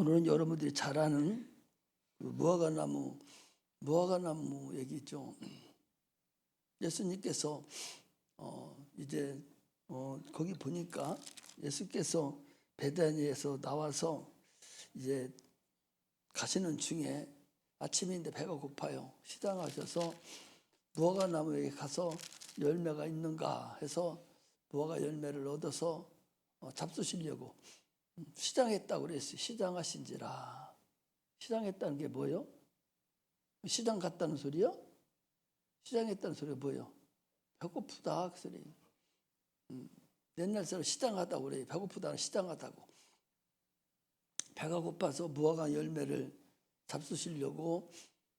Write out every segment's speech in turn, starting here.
오늘은 여러분들이 잘 아는 그 무화과나무, 무화과나무 얘기죠. 예수님께서 어 이제 어 거기 보니까 예수께서 베다니에서 나와서 이제 가시는 중에 아침인데 배가 고파요. 시장 가셔서 무화과 나무에 가서 열매가 있는가 해서 무화과 열매를 얻어서 어, 잡수시려고 음, 시장했다고 그랬어요. 시장하신지라. 시장했다는 게 뭐예요? 시장 갔다는 소리요? 시장했다는 소리가 뭐예요? 배고프다 그 소리. 음, 옛날 사람 시장하다고 그래요. 배고프다는 시장하다고. 배가 고파서 무화과 열매를 잡수시려고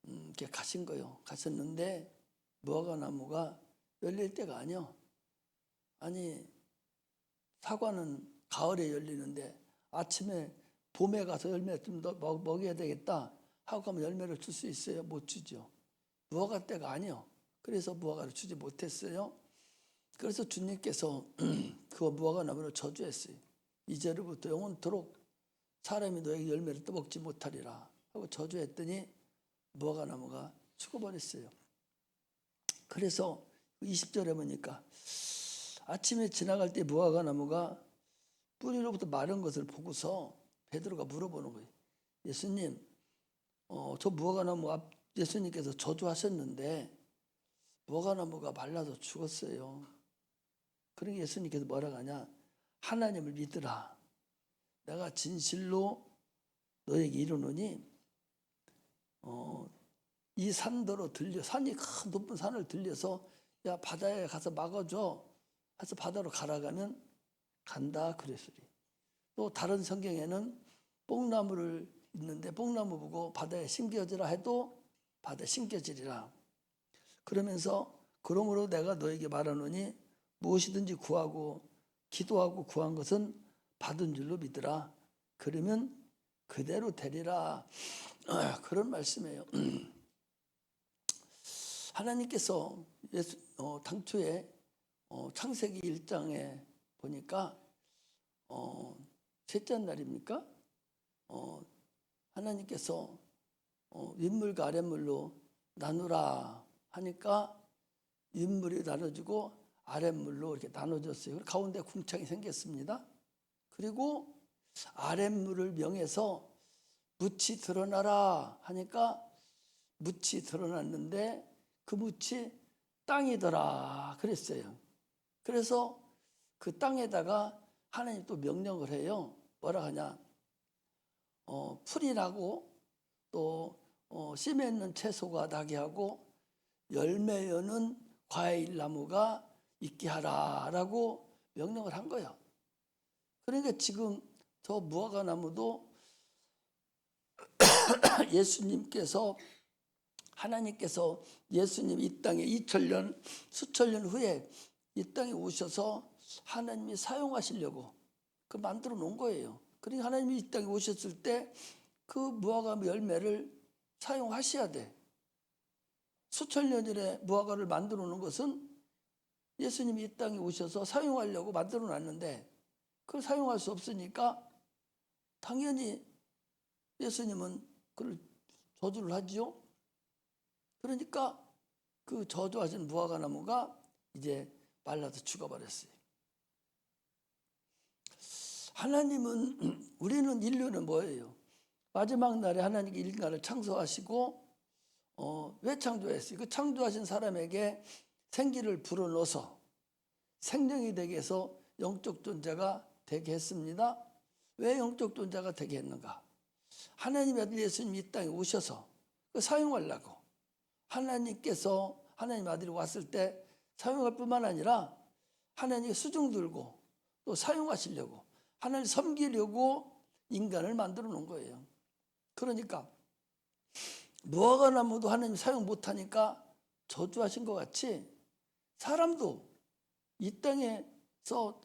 음, 이렇게 가신 거예요. 가셨는데 무화과 나무가 열릴 때가 아니요. 아니 사과는 가을에 열리는데 아침에 봄에 가서 열매 좀 더 먹여야 되겠다 하고 가면 열매를 줄 수 있어요? 못 주죠. 무화과 때가 아니요. 그래서 무화과를 주지 못했어요. 그래서 주님께서 그 무화과 나무를 저주했어요. 이제로부터 영원토록 사람이 너에게 열매를 떠먹지 못하리라 하고 저주했더니 무화과 나무가 죽어버렸어요. 그래서 20절에 보니까 아침에 지나갈 때 무화과 나무가 뿌리로부터 마른 것을 보고서 베드로가 물어보는 거예요. 예수님, 어, 저 무화과 나무 앞 예수님께서 저주하셨는데 무화과 나무가 말라서 죽었어요. 그러니 예수님께서 뭐라고 하냐? 하나님을 믿으라. 내가 진실로 너에게 이르노니 어, 이 산도로 들려 산이 큰 높은 산을 들려서 야 바다에 가서 막아줘 해서 바다로 가라가면 간다 그랬으리. 또 다른 성경에는 뽕나무를 있는데 뽕나무 보고 바다에 심겨지라 해도 바다에 심겨지리라. 그러면서 그러므로 내가 너에게 말하노니 무엇이든지 구하고 기도하고 구한 것은 받은 줄로 믿으라. 그러면 그대로 되리라. 그런 말씀이에요. 하나님께서 예수, 어, 당초에 어, 창세기 1장에 보니까 어, 셋째 날입니까? 어, 하나님께서 어, 윗물과 아랫물로 나누라 하니까 윗물이 나눠지고 아랫물로 이렇게 나눠졌어요. 가운데 궁창이 생겼습니다. 그리고 아랫물을 명해서 묻이 드러나라 하니까 묻이 드러났는데 그 묻이 땅이더라 그랬어요. 그래서 그 땅에다가 하나님 또 명령을 해요. 뭐라 하냐? 어, 풀이 나고 또 어, 씨 맺는 채소가 나게 하고 열매 여는 과일 나무가 있게 하라라고 명령을 한 거예요. 그러니까 지금 저 무화과 나무도 예수님께서 하나님께서 예수님 이 땅에 2000년 수천 년 후에 이 땅에 오셔서 하나님이 사용하시려고 그 만들어 놓은 거예요. 그러니까 하나님이 이 땅에 오셨을 때 그 무화과 열매를 사용하셔야 돼. 수천 년 전에 무화과를 만들어 놓은 것은 예수님이 이 땅에 오셔서 사용하려고 만들어 놨는데 그걸 사용할 수 없으니까 당연히 예수님은 그걸 저주를 하지요. 그러니까 그 저주하신 무화과 나무가 이제 말라서 죽어버렸어요. 하나님은 우리는 인류는 뭐예요? 마지막 날에 하나님께 인간을 창조하시고 어, 왜 창조했어요? 그 창조하신 사람에게 생기를 불어넣어서 생명이 되게 해서 영적 존재가 되게 했습니다. 왜 영적 존재가 되게 했는가? 하나님의 아들 예수님이 이 땅에 오셔서 그 사용하려고 하나님께서 하나님 아들이 왔을 때 사용할 뿐만 아니라 하나님의 수중 들고 또 사용하시려고 하나님 섬기려고 인간을 만들어 놓은 거예요. 그러니까 무화과 나무도 하나님 사용 못하니까 저주하신 것 같이 사람도 이 땅에서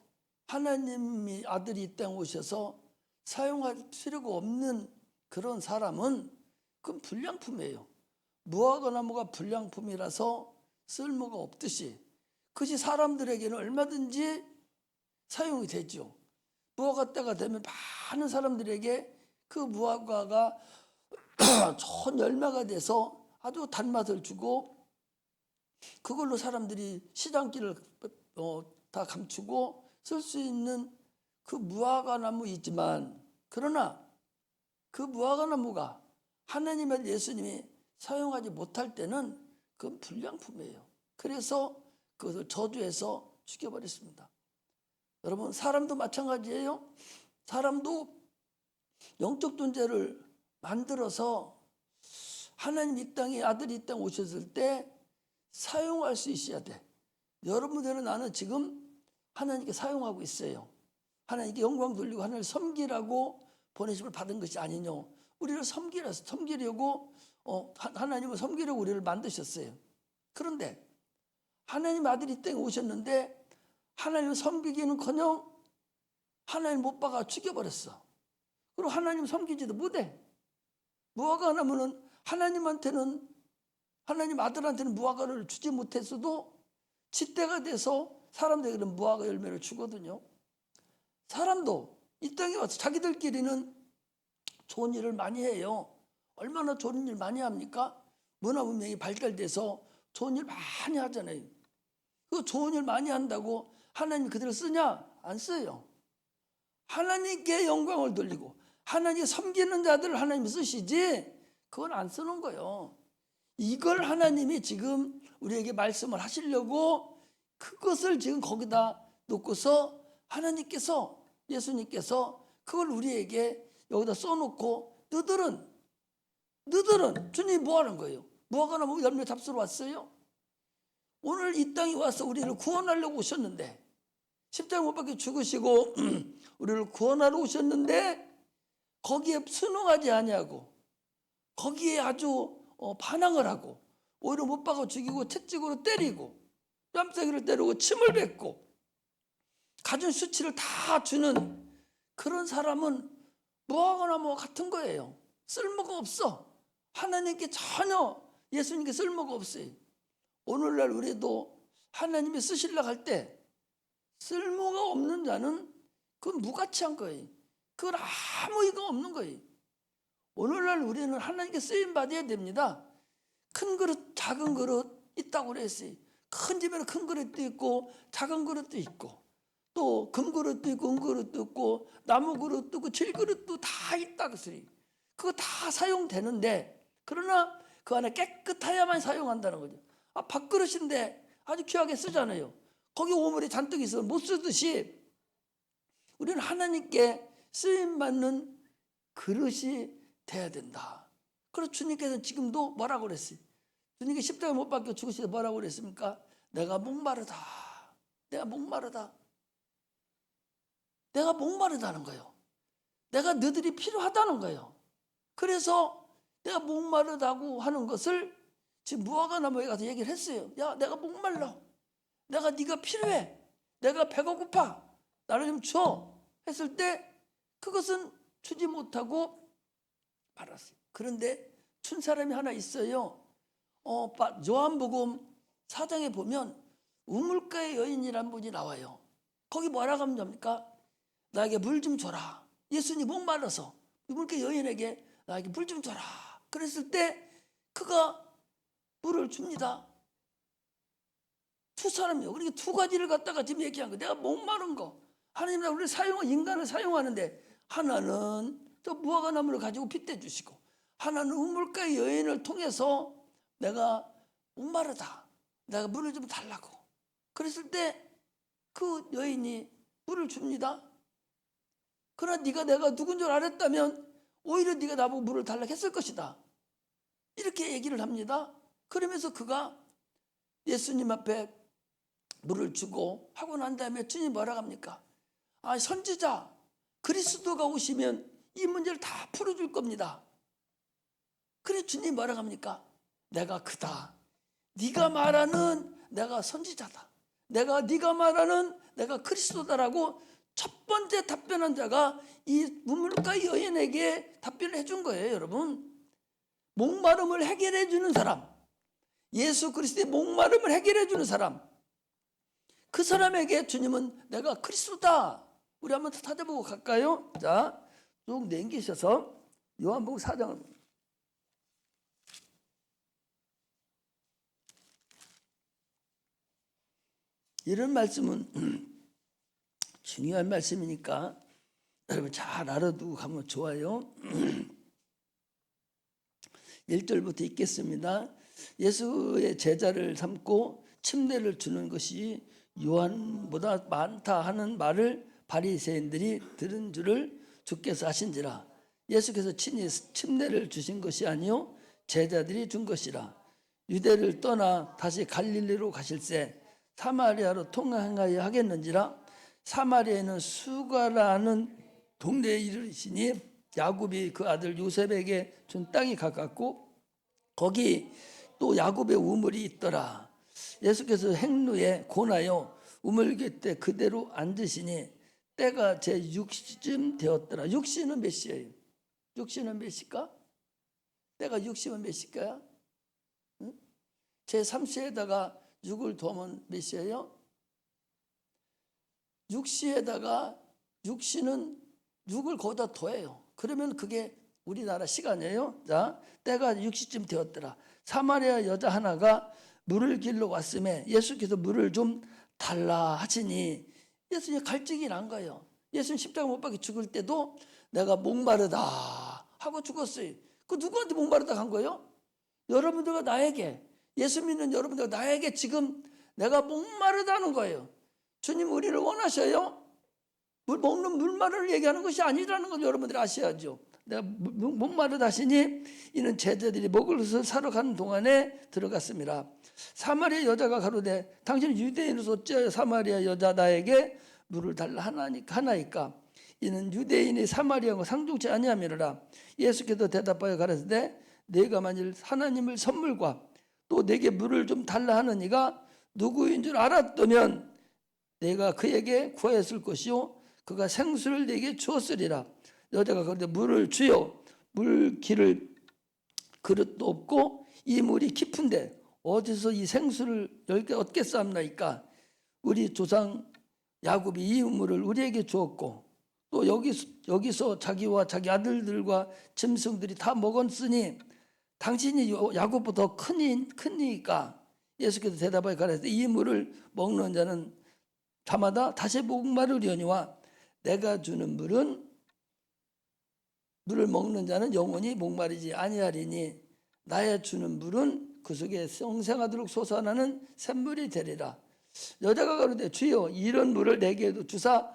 하나님이 아들이 이 땅에 오셔서 사용할 필요가 없는 그런 사람은 그건 불량품이에요. 무화과 나무가 불량품이라서 쓸모가 없듯이 그것이 사람들에게는 얼마든지 사용이 되죠. 무화과 때가 되면 많은 사람들에게 그 무화과가 좋은 열매가 돼서 아주 단맛을 주고 그걸로 사람들이 시장길을 어, 다 감추고 쓸 수 있는 그 무화과 나무이지만 그러나 그 무화과 나무가 하나님의 예수님이 사용하지 못할 때는 그건 불량품이에요. 그래서 그것을 저주해서 죽여버렸습니다. 여러분 사람도 마찬가지예요. 사람도 영적 존재를 만들어서 하나님 이 땅에 아들이 이 땅에 오셨을 때 사용할 수 있어야 돼. 여러분들은 나는 지금 하나님께 사용하고 있어요. 하나님께 영광 돌리고 하나님을 섬기라고 보내심을 받은 것이 아니뇨. 우리를 섬기라 섬기려고 어, 하- 하나님을 섬기려고 우리를 만드셨어요. 그런데 하나님 아들이 이 땅에 오셨는데 하나님을 섬기기는커녕 하나님 못 박아 죽여버렸어. 그리고 하나님 섬기지도 못해. 무화과 나무는 하나님한테는 하나님 아들한테는 무화과를 주지 못했어도 짓대가 돼서 사람들에게는 무화과 열매를 주거든요. 사람도 이 땅에 와서 자기들끼리는 좋은 일을 많이 해요. 얼마나 좋은 일 많이 합니까? 문화 문명이 발달돼서 좋은 일 많이 하잖아요. 그 좋은 일 많이 한다고 하나님 그들을 쓰냐? 안 써요. 하나님께 영광을 돌리고 하나님 섬기는 자들을 하나님이 쓰시지 그건 안 쓰는 거예요. 이걸 하나님이 지금 우리에게 말씀을 하시려고 그것을 지금 거기다 놓고서 하나님께서 예수님께서 그걸 우리에게 여기다 써놓고 너들은 너들은 주님 뭐 하는 거예요? 뭐하거나 뭐 열매 잡수러 왔어요? 오늘 이 땅에 와서 우리를 구원하려고 오셨는데 십자가 못 박혀 죽으시고 우리를 구원하러 오셨는데 거기에 순응하지 아니하고 거기에 아주 어, 반항을 하고 오히려 못 박아 죽이고 채찍으로 때리고 뺨싸기를 때리고 침을 뱉고 가진 수치를 다 주는 그런 사람은 뭐하거나 뭐 같은 거예요. 쓸모가 없어. 하나님께 전혀 예수님께 쓸모가 없어요. 오늘날 우리도 하나님이 쓰시려고 할때 쓸모가 없는 자는 그건 무가치한 거예요. 그건 아무 의가 없는 거예요. 오늘날 우리는 하나님께 쓰임 받아야 됩니다. 큰 그릇, 작은 그릇 있다고 그랬어요. 큰 집에는 큰 그릇도 있고 작은 그릇도 있고 또 금그릇도 있고 은그릇도 있고 나무 그릇도 있고 질그릇도 다 있다 그랬어요. 그거 다 사용되는데 그러나 그 안에 깨끗해야만 사용한다는 거죠. 아, 밥그릇인데 아주 귀하게 쓰잖아요. 거기 오물이 잔뜩 있으면 못 쓰듯이 우리는 하나님께 쓰임 받는 그릇이 돼야 된다. 그래서 주님께서는 지금도 뭐라고 그랬어요? 주님께 십자가 못 박혀 죽으실 때 뭐라고 그랬습니까? 내가 목마르다. 내가 목마르다. 내가 목마르다는 거예요. 내가 너들이 필요하다는 거예요. 그래서 내가 목마르다고 하는 것을 지금 무화과 나무에 가서 얘기를 했어요. 야, 내가 목말라. 내가 네가 필요해. 내가 배가 고파. 나를 좀 줘. 했을 때 그것은 주지 못하고 말았어요. 그런데 춘 사람이 하나 있어요. 어, 바- 요한복음 사장에 보면 우물가의 여인이라는 분이 나와요. 거기 뭐라고 하면 됩니까? 나에게 물 좀 줘라. 예수님 목말라서 우물가 여인에게 나에게 물 좀 줘라. 그랬을 때 그가 물을 줍니다. 두 사람이요. 그러니까 두 가지를 갖다가 지금 얘기한 거. 내가 목마른 거. 하나님 나 우리 사용 인간을 사용하는데 하나는 저 무화과 나무를 가지고 빗대 주시고 하나는 우물가의 여인을 통해서 내가 목마르다. 내가 물을 좀 달라고. 그랬을 때 그 여인이 물을 줍니다. 그러나 네가 내가 누군 줄 알았다면 오히려 네가 나보고 물을 달라고 했을 것이다. 이렇게 얘기를 합니다. 그러면서 그가 예수님 앞에 물을 주고 하고 난 다음에 주님 뭐라 합니까? 아, 선지자 그리스도가 오시면 이 문제를 다 풀어줄 겁니다. 그래 주님 뭐라 합니까? 내가 그다. 네가 말하는 내가 선지자다. 내가 네가 말하는 내가 그리스도다라고 첫 번째 답변한 자가 이 우물가 여인에게 답변을 해준 거예요, 여러분. 목마름을 해결해 주는 사람, 예수 그리스도의 목마름을 해결해 주는 사람, 그 사람에게 주님은 내가 그리스도다. 우리 한번 찾아보고 갈까요? 자, 쭉 넘기셔서 요한복음 4장을 이런 말씀은 중요한 말씀이니까 여러분 잘 알아두고 가면 좋아요. 1절부터 읽겠습니다. 예수의 제자를 삼고 침례를 주는 것이 요한보다 많다 하는 말을 바리새인들이 들은 줄을 주께서 아신지라. 예수께서 친히 침례를 주신 것이 아니요 제자들이 준 것이라. 유대를 떠나 다시 갈릴리로 가실새 사마리아로 통행하여 하겠는지라. 사마리아에는 수가라는 동네에 이르시니 야곱이 그 아들 요셉에게 준 땅이 가깝고 거기 또 야곱의 우물이 있더라. 예수께서 행루에 고나여 우물 곁에 그대로 앉으시니 때가 제 6시쯤 되었더라. 6시는 몇 시예요? 6시는 몇 시일까? 때가 6시면 몇 시일까요? 응? 제 3시에다가 6을 더하면 몇 시예요? 6시에다가 6시는 6을 거기다 더해요. 그러면 그게 우리나라 시간이에요. 자, 때가 6시쯤 되었더라. 사마리아 여자 하나가 물을 길러 왔음에 예수께서 물을 좀 달라 하시니 예수님 갈증이 난 거예요. 예수님 십자가 못 박혀 죽을 때도 내가 목마르다 하고 죽었어요. 그 누구한테 목마르다 한 거예요? 여러분들과 나에게 예수 믿는 여러분들과 나에게 지금 내가 목마르다는 거예요. 주님 우리를 원하셔요? 물 먹는 물마를 얘기하는 것이 아니라는 걸 여러분들이 아셔야죠. 내가 목마르다 하시니 이는 제자들이 먹을 것을 사러 가는 동안에 들어갔습니다. 사마리아 여자가 가로되 당신은 유대인으로서 어찌하여 사마리아 여자 나에게 물을 달라 하나니까 하나이까? 이는 유대인이 사마리아와 상종치 아니함이라. 예수께서 대답하여 가라사대 내가 만일 하나님을 선물과 또 내게 물을 좀 달라 하느니가 누구인 줄 알았다면 내가 그에게 구하였을 것이요 그가 생수를 내게 주었으리라. 여자가 그런데 물을 주여. 물 길을 그릇도 없고 이 물이 깊은데 어디서 이 생수를 열개 얻겠사옵나이까? 우리 조상 야곱이 이 물을 우리에게 주었고 또 여기, 여기서 자기와 자기 아들들과 짐승들이 다 먹었으니 당신이 야곱보다 크니, 크니까 예수께서 대답하여 가라사대 이 물을 먹는 자는 다마다 다시 목마르려니와 내가 주는 물은 물을 먹는 자는 영원히 목마르지 아니하리니 나의 주는 물은 그 속에 성생하도록 솟아나는 샘물이 되리라. 여자가 가로되 주여 이런 물을 내게도 주사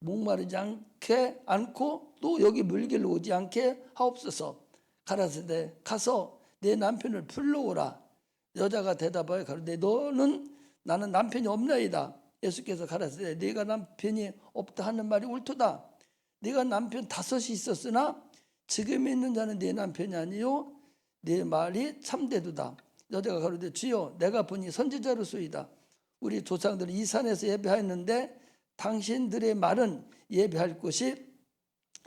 목마르지 않게 않고 또 여기 물길로 오지 않게 하옵소서. 가라사대 가서 내 남편을 불러오라. 여자가 대답하여 가로되 너는 나는 남편이 없나이다. 예수께서 가라사대 네가 남편이 없다 하는 말이 옳도다. 네가 남편 다섯이 있었으나 지금 있는 자는 네 남편이 아니요 네 말이 참되도다. 여자가 가로되 주여 내가 보니 선지자로소이다. 우리 조상들이 이 산에서 예배하였는데 당신들의 말은 예배할 곳이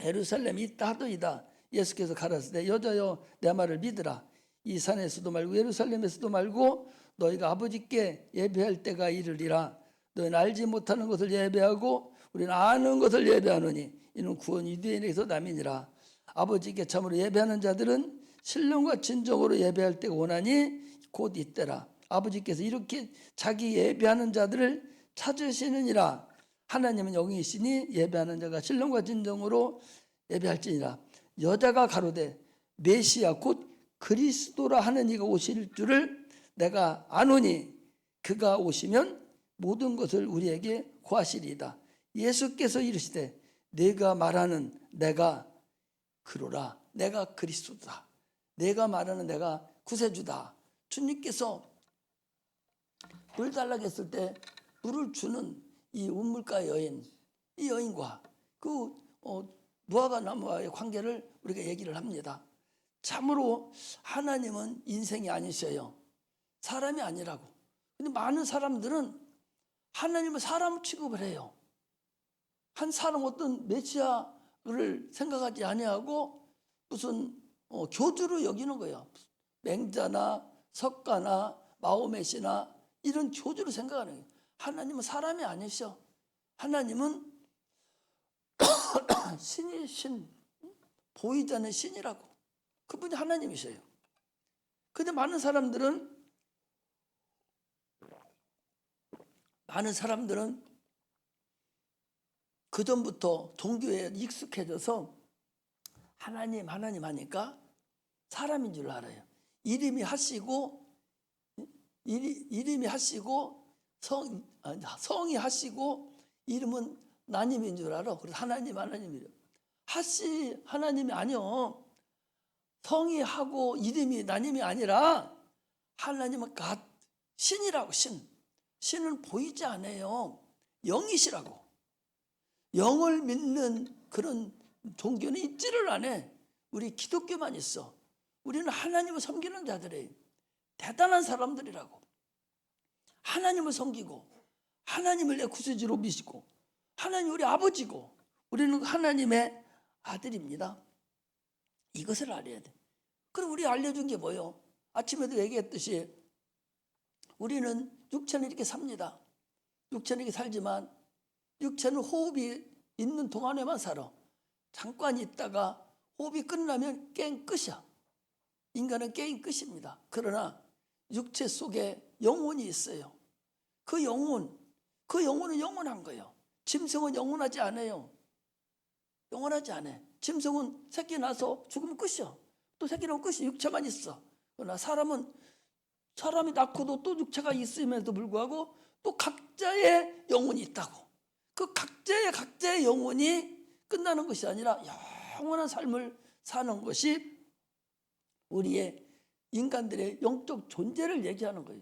예루살렘이 있다 하더이다. 예수께서 가라사대 여자여 내 말을 믿으라. 이 산에서도 말고 예루살렘에서도 말고 너희가 아버지께 예배할 때가 이르리라. 너희는 알지 못하는 것을 예배하고 우리는 아는 것을 예배하노니 이는 구원 유대인에게서 남이니라. 아버지께 참으로 예배하는 자들은 신령과 진정으로 예배할 때가 오나니 곧 이때라. 아버지께서 이렇게 자기 예배하는 자들을 찾으시느니라. 하나님은 영이시니 예배하는 자가 신령과 진정으로 예배할지니라. 여자가 가로되 메시아 곧 그리스도라 하는 이가 오실 줄을 내가 아노니 그가 오시면 모든 것을 우리에게 구하시리이다. 예수께서 이르시되 내가 말하는 내가 그로라 내가 그리스도다. 내가 말하는 내가 구세주다. 주님께서 물 달라고 했을 때 물을 주는 이 운물가 여인 이 여인과 그 어, 무화과 나무와의 관계를 우리가 얘기를 합니다. 참으로 하나님은 인생이 아니셔요. 사람이 아니라고. 근데 많은 사람들은 하나님은 사람 취급을 해요. 한 사람 어떤 메시아를 생각하지 아니하고 무슨 어, 교주로 여기는 거예요. 맹자나 석가나 마호메시나 이런 교주로 생각하는 거예요. 하나님은 사람이 아니셔. 하나님은 신이신 보이지 않는 신이라고. 그분이 하나님이세요. 근데 많은 사람들은 많은 사람들은 그 전부터 종교에 익숙해져서 하나님 하나님 하니까 사람인 줄 알아요. 이름이 하시고 이리- 이름 이 하시고 성 성이 하시고 이름은 나님인 줄 알아. 그래서 하나님 하나님이래. 하시 하나님이 아니요. 성이 하고 이름이 나님이 아니라 하나님은 갓 신이라고 신. 신은 보이지 않아요. 영이시라고. 영을 믿는 그런 종교는 있지를 않아. 우리 기독교만 있어. 우리는 하나님을 섬기는 자들이에요. 대단한 사람들이라고. 하나님을 섬기고 하나님을 내 구세주로 믿고 하나님 우리 아버지고 우리는 하나님의 아들입니다. 이것을 알아야 돼. 그럼 우리 알려준 게 뭐요? 아침에도 얘기했듯이 우리는 육체는 이렇게 삽니다. 육체는 이렇게 살지만 육체는 호흡이 있는 동안에만 살아. 잠깐 있다가 호흡이 끝나면 게임 끝이야. 인간은 게임 끝입니다. 그러나 육체 속에 영혼이 있어요. 그 영혼, 그 영혼은 영원한 거예요. 짐승은 영원하지 않아요. 영원하지 않아. 짐승은 새끼 나서 죽으면 끝이야. 또 새끼 나면 끝이 육체만 있어. 그러나 사람은 사람이 낳고도 또 육체가 있음에도 불구하고 또 각자의 영혼이 있다고. 그 각자의 각자의 영혼이 끝나는 것이 아니라 영원한 삶을 사는 것이 우리의 인간들의 영적 존재를 얘기하는 거예요.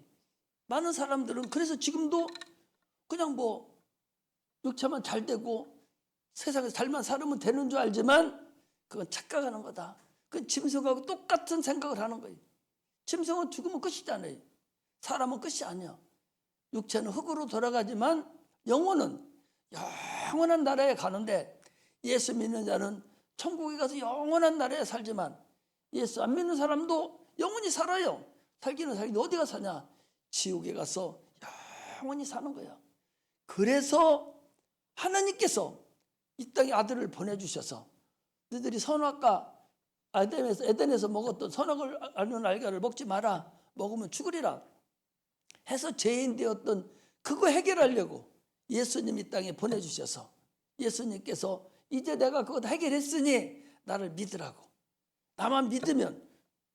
많은 사람들은 그래서 지금도 그냥 뭐 육체만 잘 되고 세상에서 잘만 살면 되는 줄 알지만 그건 착각하는 거다. 그건 짐승하고 똑같은 생각을 하는 거예요. 짐승은 죽으면 끝이잖아요. 사람은 끝이 아니야. 육체는 흙으로 돌아가지만 영혼은 영원한 나라에 가는데 예수 믿는 자는 천국에 가서 영원한 나라에 살지만 예수 안 믿는 사람도 영원히 살아요. 살기는 살기 어디가 사냐? 지옥에 가서 영원히 사는 거야. 그래서 하나님께서 이 땅에 아들을 보내주셔서 너희들이 선악과 에덴에서, 에덴에서 먹었던 선악을 아는 알가를 먹지 마라. 먹으면 죽으리라. 해서 죄인 되었던 그거 해결하려고 예수님 이 땅에 보내주셔서 예수님께서 이제 내가 그거 다 해결했으니 나를 믿으라고. 나만 믿으면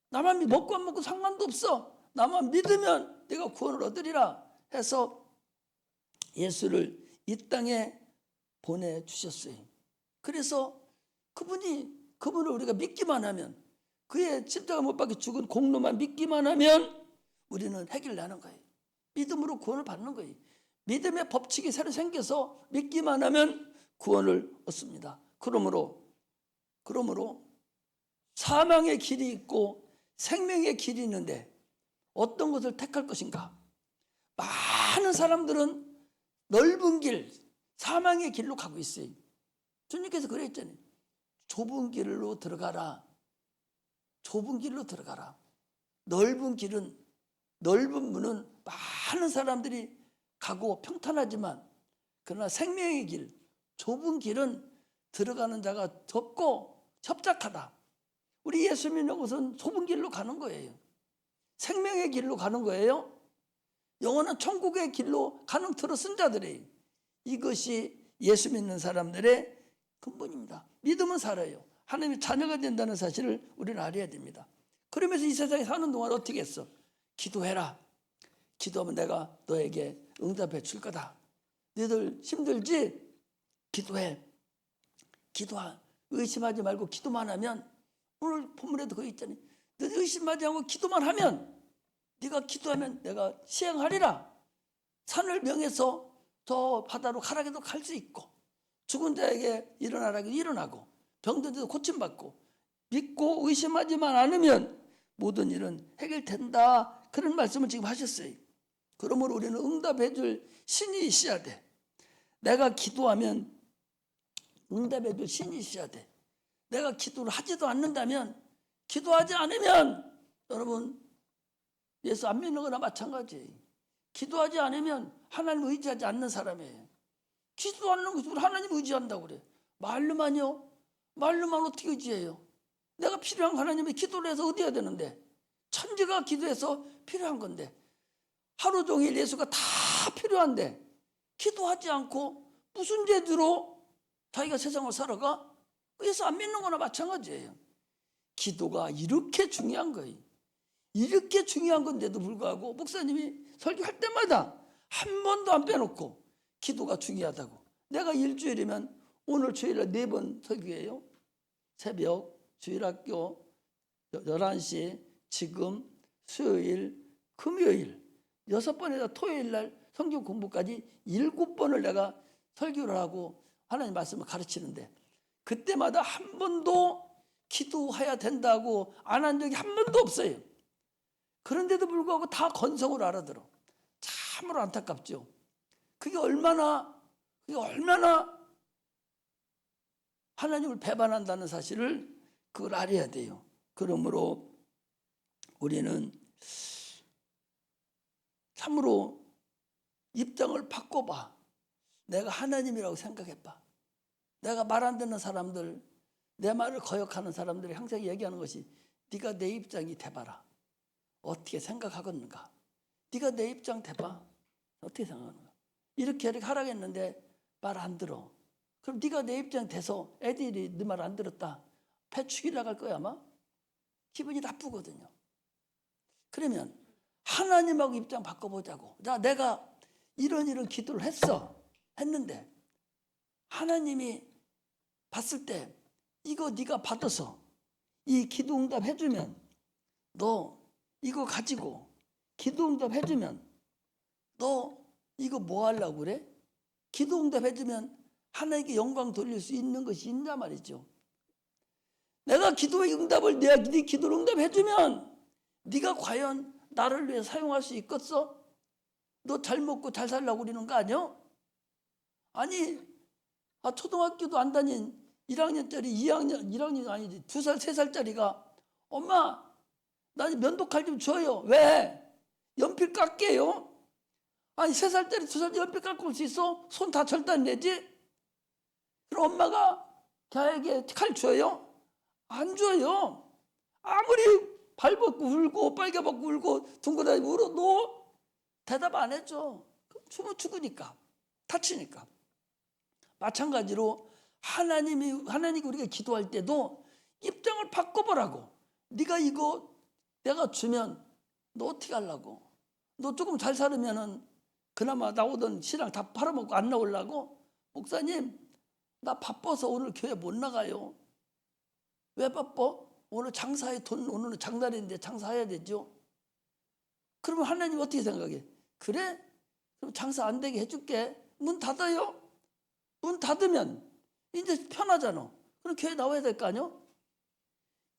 나만 믿- 먹고 안 먹고 상관도 없어. 나만 믿으면 내가 구원을 얻으리라 해서 예수를 이 땅에 보내 주셨어요. 그래서 그분이 그분을 우리가 믿기만 하면 그의 십자가 못 박혀 죽은 공로만 믿기만 하면 우리는 해결나는 거예요. 믿음으로 구원을 받는 거예요. 믿음의 법칙이 새로 생겨서 믿기만 하면 구원을 얻습니다. 그러므로 그러므로 사망의 길이 있고 생명의 길이 있는데 어떤 것을 택할 것인가? 많은 사람들은 넓은 길, 사망의 길로 가고 있어요. 주님께서 그랬잖아요. 좁은 길로 들어가라. 좁은 길로 들어가라. 넓은 길은 넓은 문은 많은 사람들이 가고 평탄하지만 그러나 생명의 길, 좁은 길은 들어가는 자가 적고 협착하다. 우리 예수 믿는 것은 좁은 길로 가는 거예요. 생명의 길로 가는 거예요. 영원한 천국의 길로 가는 들어 쓴 자들이에요. 이것이 예수 믿는 사람들의 근본입니다. 믿음은 살아요. 하나님의 자녀가 된다는 사실을 우리는 알아야 됩니다. 그러면서 이 세상에 사는 동안 어떻게 했어? 기도해라. 기도하면 내가 너에게 응답해 줄 거다. 너희들 힘들지? 기도해. 기도하. 의심하지 말고 기도만 하면 오늘 본문에도 그거 있잖아요. 너희 의심하지 않고 기도만 하면 네가 기도하면 내가 시행하리라. 산을 명해서 저 바다로 가라게도 갈 수 있고 죽은 자에게 일어나라고 일어나고 병든 자도 고침받고 믿고 의심하지만 않으면 모든 일은 해결된다. 그런 말씀을 지금 하셨어요. 그러므로 우리는 응답해 줄 신이 있어야 돼. 내가 기도하면 응답해 줄 신이 있어야 돼. 내가 기도를 하지도 않는다면 기도하지 않으면 여러분 예수 안 믿는 거나 마찬가지. 기도하지 않으면 하나님 의지하지 않는 사람이에요. 기도하는 것을 하나님 의지한다고 그래. 말로만요? 말로만 어떻게 의지해요? 내가 필요한 거 하나님이 기도를 해서 얻어야 되는데 천지가 기도해서 필요한 건데 하루 종일 예수가 다 필요한데 기도하지 않고 무슨 죄로 자기가 세상을 살아가? 예수 안 믿는 거나 마찬가지예요. 기도가 이렇게 중요한 거예요. 이렇게 중요한 건데도 불구하고 목사님이 설교할 때마다 한 번도 안 빼놓고 기도가 중요하다고. 내가 일주일이면 오늘 주일에 네번 설교해요. 새벽, 주일학교, 11시, 지금, 수요일, 금요일, 여섯 번에다 토요일 날 성경 공부까지 일곱 번을 내가 설교를 하고 하나님 말씀을 가르치는데 그때마다 한 번도 기도해야 된다고 안 한 적이 한 번도 없어요. 그런데도 불구하고 다 건성으로 알아들어. 참으로 안타깝죠. 그게 얼마나, 그게 얼마나 하나님을 배반한다는 사실을 그걸 알아야 돼요. 그러므로 우리는 참으로 입장을 바꿔봐. 내가 하나님이라고 생각해봐. 내가 말 안 듣는 사람들, 내 말을 거역하는 사람들이 항상 얘기하는 것이 네가 내 입장이 돼봐라. 어떻게 생각하겠는가? 네가 내 입장 돼봐. 어떻게 생각하는가? 이렇게 이렇게 하라겠는데 말 안 들어. 그럼 네가 내 입장 돼서 애들이 네 말 안 들었다. 배 죽이려 갈 거야 아마. 기분이 나쁘거든요. 그러면 하나님하고 입장 바꿔보자고. 자, 내가 이런 이런 기도를 했어. 했는데 하나님이 봤을 때 이거 네가 받아서 이 기도 응답 해주면 너 이거 가지고 기도 응답 해주면 너 이거 뭐 하려고 그래? 기도 응답 해주면 하나님께 영광 돌릴 수 있는 것이 있냐 말이죠. 내가 기도의 응답을 내가 네 기도를 응답해주면 네가 과연 나를 위해 사용할 수 있겠어? 너 잘 먹고 잘 살라고 그러는 거 아니야? 아니, 아, 초등학교도 안 다닌 1학년짜리, 2학년, 1학년 아니지, 2살, 3살짜리가 엄마, 나 면도칼 좀 줘요. 왜? 연필 깎게요? 아니, 3살짜리, 2살 연필 깎을 수 있어? 손 다 절단 내지? 그럼 엄마가 걔에게 칼 줘요? 안 줘요. 아무리 발벗고 울고 빨개벗고 울고 둥그러니 울어도 대답 안 해줘. 죽으면 죽으니까 다치니까. 마찬가지로 하나님이 하나님이 우리가 기도할 때도 입장을 바꿔보라고. 네가 이거 내가 주면 너 어떻게 하려고? 너 조금 잘 살으면은 그나마 나오던 신랑 다 팔아먹고 안 나오려고? 목사님 나 바빠서 오늘 교회 못 나가요. 왜 바빠? 오늘 장사에 돈 오늘은 장날인데 장사해야 되죠. 그러면 하나님 어떻게 생각해? 그래? 그럼 장사 안 되게 해줄게. 문 닫아요. 문 닫으면 이제 편하잖아. 그럼 교회 나와야 될 거 아니요?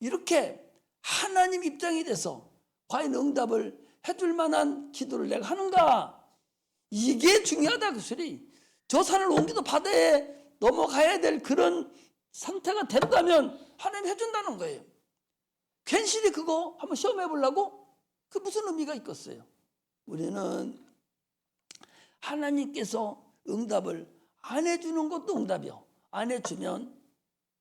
이렇게 하나님 입장이 돼서 과연 응답을 해줄 만한 기도를 내가 하는가? 이게 중요하다 그 소리. 저 산을 옮기도 바다에 넘어가야 될 그런 상태가 된다면 하나님 해준다는 거예요. 괜시리 그거 한번 시험해 보려고? 그 무슨 의미가 있겠어요? 우리는 하나님께서 응답을 안 해주는 것도 응답이요. 안 해주면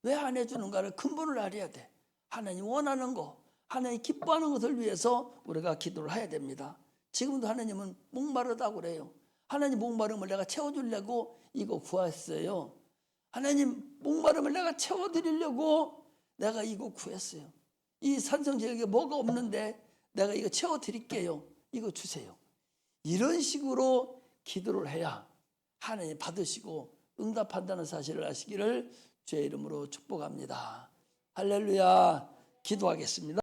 왜 안 해주는가를 근본을 알아야 돼. 하나님 원하는 거, 하나님 기뻐하는 것을 위해서 우리가 기도를 해야 됩니다. 지금도 하나님은 목마르다고 그래요. 하나님 목마름을 내가 채워주려고 이거 구했어요. 하나님 목마름을 내가 채워드리려고 내가 이거 구했어요. 이 산성지역에 뭐가 없는데 내가 이거 채워드릴게요. 이거 주세요. 이런 식으로 기도를 해야 하나님 받으시고 응답한다는 사실을 아시기를 주의 이름으로 축복합니다. 할렐루야 기도하겠습니다.